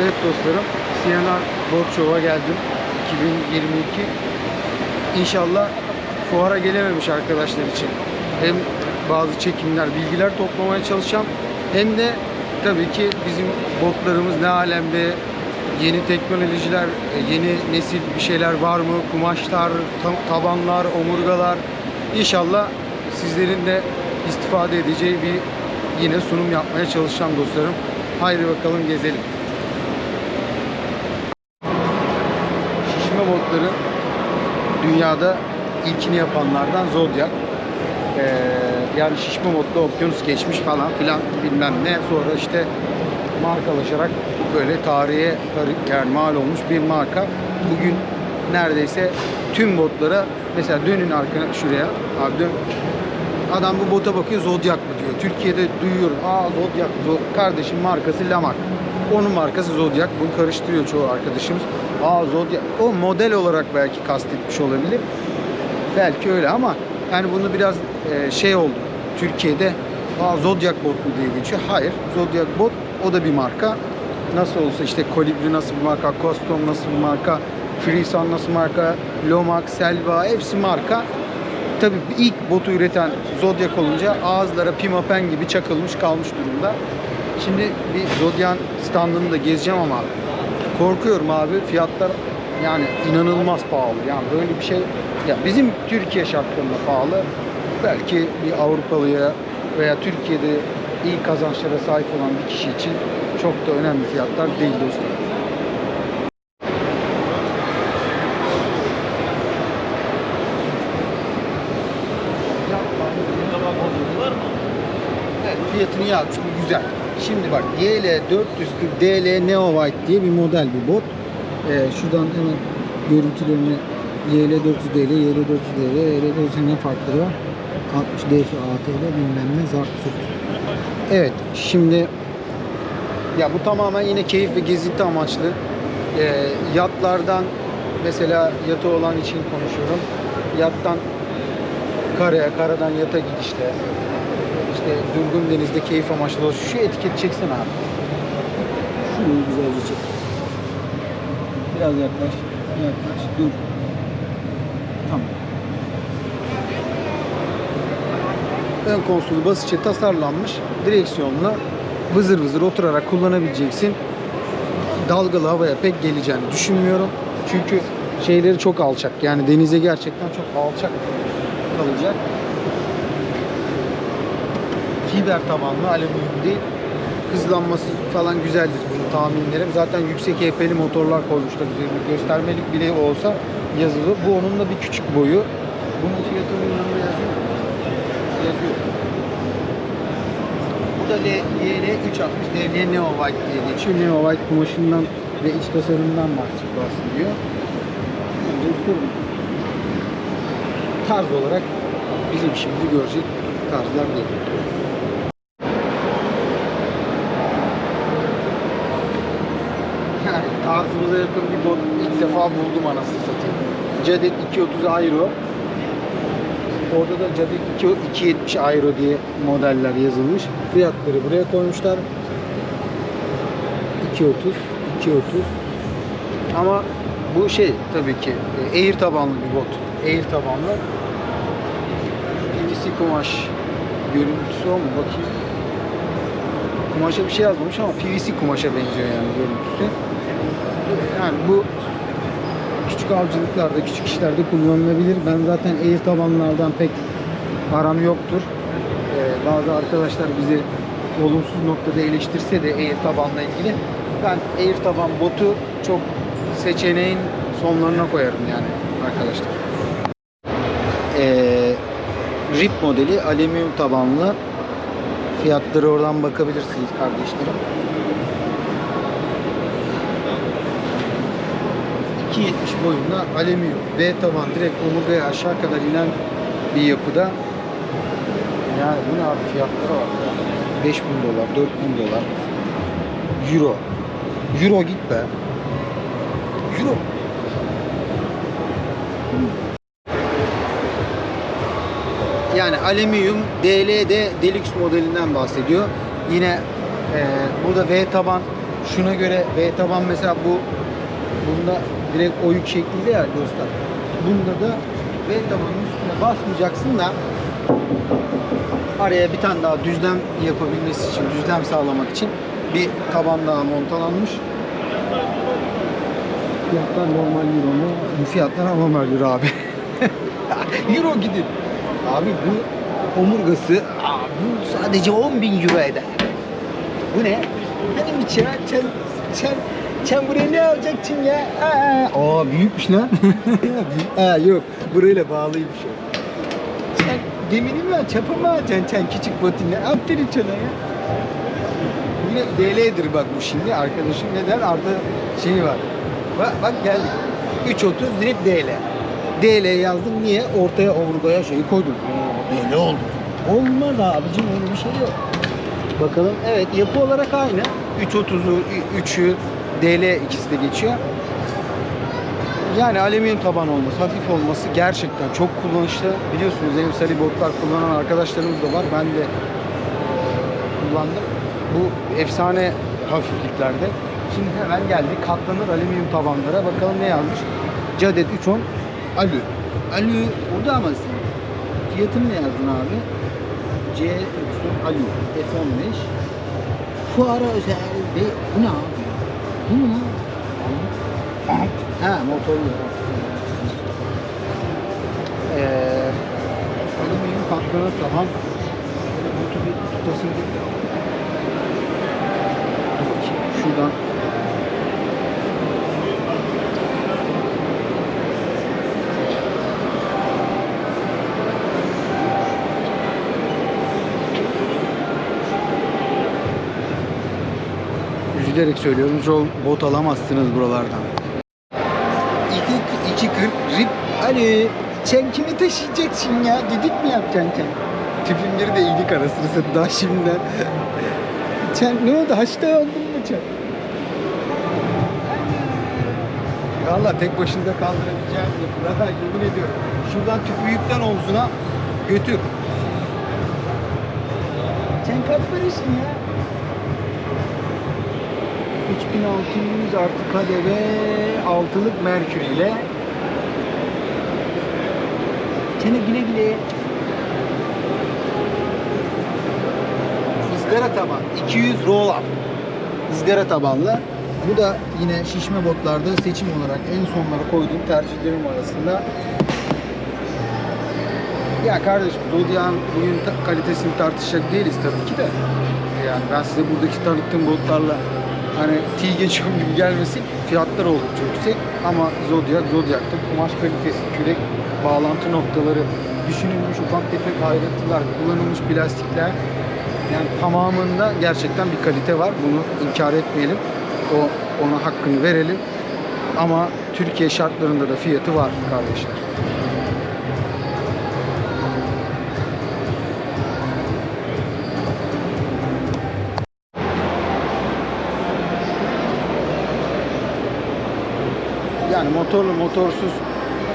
Evet dostlarım, Siena Boat Show'a geldim. 2022. İnşallah fuara gelememiş arkadaşlar için. Hem bazı çekimler, bilgiler toplamaya çalışacağım. Hem de tabii ki bizim botlarımız ne alemde, yeni teknolojiler, e, yeni nesil bir şeyler var mı? Kumaşlar, ta- tabanlar, omurgalar. İnşallah sizlerin de istifade edeceği bir yine sunum yapmaya çalışacağım dostlarım. Haydi bakalım gezelim. Botları dünyada ilkini yapanlardan Zodiac. Ee, yani şişme botla okyanus geçmiş falan filan bilmem ne. Sonra işte markalaşarak böyle tarihe yani mal olmuş bir marka. Bugün neredeyse tüm botlara mesela dönün arkana şuraya abi dön. Adam bu bota bakıyor Zodiac mı diyor. Türkiye'de duyuyorum. Aa Zodiac Zo- kardeşim markası Lamak. Onun markası Zodiac. Bunu karıştırıyor çoğu arkadaşımız. Aa Zodiac. O model olarak belki kastetmiş olabilir. Belki öyle ama yani bunu biraz e, şey oldu. Türkiye'de Aa, Zodiac bot mu diye geçiyor. Hayır. Zodiac bot o da bir marka. Nasıl olsa işte Colibri nasıl bir marka, Custom nasıl bir marka, Freesun nasıl marka, Lomax, Selva hepsi marka. Tabii ilk botu üreten Zodiac olunca ağızlara pimapen gibi çakılmış kalmış durumda. Şimdi bir Zodiac'ın standını da gezeceğim ama korkuyorum abi fiyatlar yani inanılmaz pahalı. Yani böyle bir şey ya bizim Türkiye şartlarında pahalı. Belki bir Avrupalıya veya Türkiye'de iyi kazançlara sahip olan bir kişi için çok da önemli fiyatlar değil dostum. Evet, fiyatını yazmış. Bu güzel. Şimdi bak YL440 DL Neo White diye bir model bir bot. Ee, şuradan hemen görüntülerini YL400DL, YL400DL, YL400 ne farkları var? 60 DF ATL bilmem ne zart zurt. Evet şimdi ya bu tamamen yine keyif ve gezinti amaçlı. Ee, yatlardan mesela yatı olan için konuşuyorum. Yattan karaya, karadan yata gidişte, işte durgun denizde keyif amaçlı olsun. Şu etiketi çeksen abi. Şunu güzelce çek. Biraz yaklaş, yaklaş, dur. Tamam. Ön konsolu basitçe tasarlanmış. Direksiyonla vızır vızır oturarak kullanabileceksin. Dalgalı havaya pek geleceğini düşünmüyorum. Çünkü şeyleri çok alçak. Yani denize gerçekten çok alçak kalacak. Fiber tabanlı alüminyum değil. Hızlanması falan güzeldir bunun tahminlerim. Zaten yüksek HP'li motorlar koymuşlar üzerine. Göstermelik bile olsa yazılı. Bu onun da bir küçük boyu. Bunun fiyatını yanında yazıyor. Yazıyor. Bu da YL 360 DL Neo White diye geçiyor. Neo White kumaşından ve iç tasarımından bahsediyor. Tarz olarak bizim işimizi görecek tarzlar değil. Yani tarzımıza yakın bir bot ilk defa buldum anasını satayım. Cadet 230 Aero. Orada da Cadet 2 270 Aero diye modeller yazılmış. Fiyatları buraya koymuşlar. 230 230 ama bu şey tabii ki e, air tabanlı bir bot. Air tabanlı. PVC kumaş görüntüsü o mu? Bakayım. Kumaşa bir şey yazmamış ama PVC kumaşa benziyor yani görüntüsü. Yani bu küçük avcılıklarda, küçük işlerde kullanılabilir. Ben zaten air tabanlardan pek aram yoktur. Ee, bazı arkadaşlar bizi olumsuz noktada eleştirse de air tabanla ilgili ben air taban botu çok seçeneğin sonlarına koyarım yani arkadaşlar. Ee, RIP modeli alüminyum tabanlı fiyatları oradan bakabilirsiniz kardeşlerim. 2.70 boyunda alüminyum V taban direkt omurgaya aşağı kadar inen bir yapıda. Yani bu ne abi fiyatlara bak ya. 5000 dolar, 4000 dolar. Euro. Euro git be. Euro. Yani alüminyum DLD Deluxe modelinden bahsediyor. Yine e, burada V taban şuna göre V taban mesela bu bunda direkt oyuk şeklinde ya dostlar. Bunda da V tabanın üstüne basmayacaksın da araya bir tane daha düzlem yapabilmesi için, düzlem sağlamak için bir taban daha montalanmış. Fiyatlar normal euro mu? Bu fiyatlar normal euro abi. euro gidin. Abi bu omurgası aa, bu sadece 10 bin euro eder. Bu ne? Benim için ha, sen, sen, sen buraya ne alacaksın ya? Aa, aa büyükmüş lan. ha yok, burayla bağlıymış o. Sen gemini mi al, çapa mı alacaksın sen küçük botinle? Aferin sana ya. Yine DL'dir bak bu şimdi arkadaşım neden artı şeyi var. Bak, bak geldik. 3.30 direkt DL. DL yazdım niye? Ortaya omurgaya şeyi koydum. Oo, DL oldu. Olmaz abicim öyle bir şey yok. Bakalım evet yapı olarak aynı. 3.30'u 3'ü DL ikisi de geçiyor. Yani alüminyum taban olması, hafif olması gerçekten çok kullanışlı. Biliyorsunuz emsali botlar kullanan arkadaşlarımız da var. Ben de kullandım. Bu efsane hafifliklerde. Şimdi hemen geldik katlanır alüminyum tabanlara. Bakalım ne yazmış? Cadet 310 alü. Alü orada ama fiyatını ne yazdın abi? C 310 alü F15 Fuara özel bir bu ne abi? Bu lan? Ha motorlu. Ee, alüminyum katlanır taban. Butu bir tutasın Şuradan Üzülerek söylüyorum çok bot alamazsınız buralardan. 2.40 rip Ali sen kimi taşıyacaksın ya? Dedik mi yapacaksın sen? Tipimleri de iyilik arasını satın daha şimdiden. sen ne oldu? Haşta oldun mu sen? Valla tek başında kaldırabileceğim yapılara yemin ediyorum. Şuradan tüpü yüklen omzuna götür. Sen kaç parasın ya? 3600 artı KDV altılık merkür ile. Seni güle güle. Izgara taban 200 roll up ızgara tabanlı. Bu da yine şişme botlarda seçim olarak en sonlara koyduğum tercihlerim arasında. Ya kardeşim Zodiac'ın ta- kalitesini tartışacak değiliz tabii ki de. Yani ben size buradaki tanıttığım botlarla hani T geçiyorum gibi gelmesin. Fiyatlar oldukça yüksek ama Zodiac, Zodiac'ta kumaş kalitesi, kürek bağlantı noktaları düşünülmüş ufak tefek ayrıntılar, kullanılmış plastikler yani tamamında gerçekten bir kalite var. Bunu inkar etmeyelim. O ona hakkını verelim. Ama Türkiye şartlarında da fiyatı var kardeşler. Yani motorlu motorsuz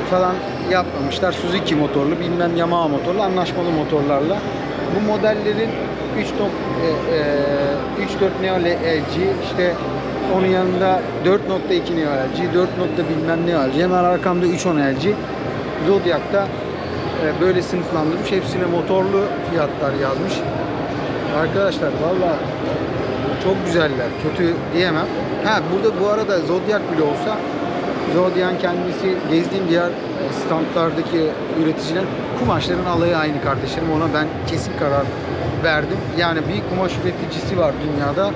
falan yapmamışlar. Suzuki motorlu bilmem Yamaha motorlu anlaşmalı motorlarla. Bu modellerin 3 top, e, e, 3.4 Neo LG işte onun yanında 4.2 Neo LG, 4. bilmem Neo LG, hemen arkamda 310 LG. Zodiac'ta e, böyle sınıflandırmış. Hepsine motorlu fiyatlar yazmış. Arkadaşlar valla çok güzeller. Kötü diyemem. Ha burada bu arada Zodiac bile olsa Zodiac'ın kendisi gezdiğim diğer e, standlardaki üreticiler kumaşların alayı aynı kardeşlerim. Ona ben kesin karar verdim. Yani bir kumaş üreticisi var dünyada.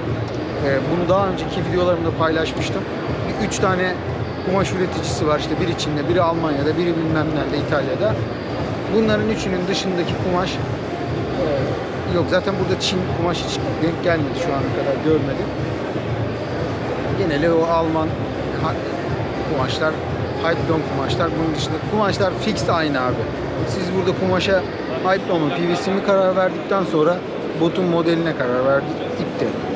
E, Bunu daha önceki videolarımda paylaşmıştım. Bir Üç tane kumaş üreticisi var işte biri Çin'de, biri Almanya'da, biri bilmem nerede İtalya'da. Bunların üçünün dışındaki kumaş e, yok zaten burada Çin kumaş hiç denk gelmedi şu ana kadar görmedim. Geneli o Alman kumaşlar, Hypelon kumaşlar. Bunun dışında kumaşlar fix aynı abi. Siz burada kumaşa Hypelon mu PVC mi karar verdikten sonra botun modeline karar verdik. İpte.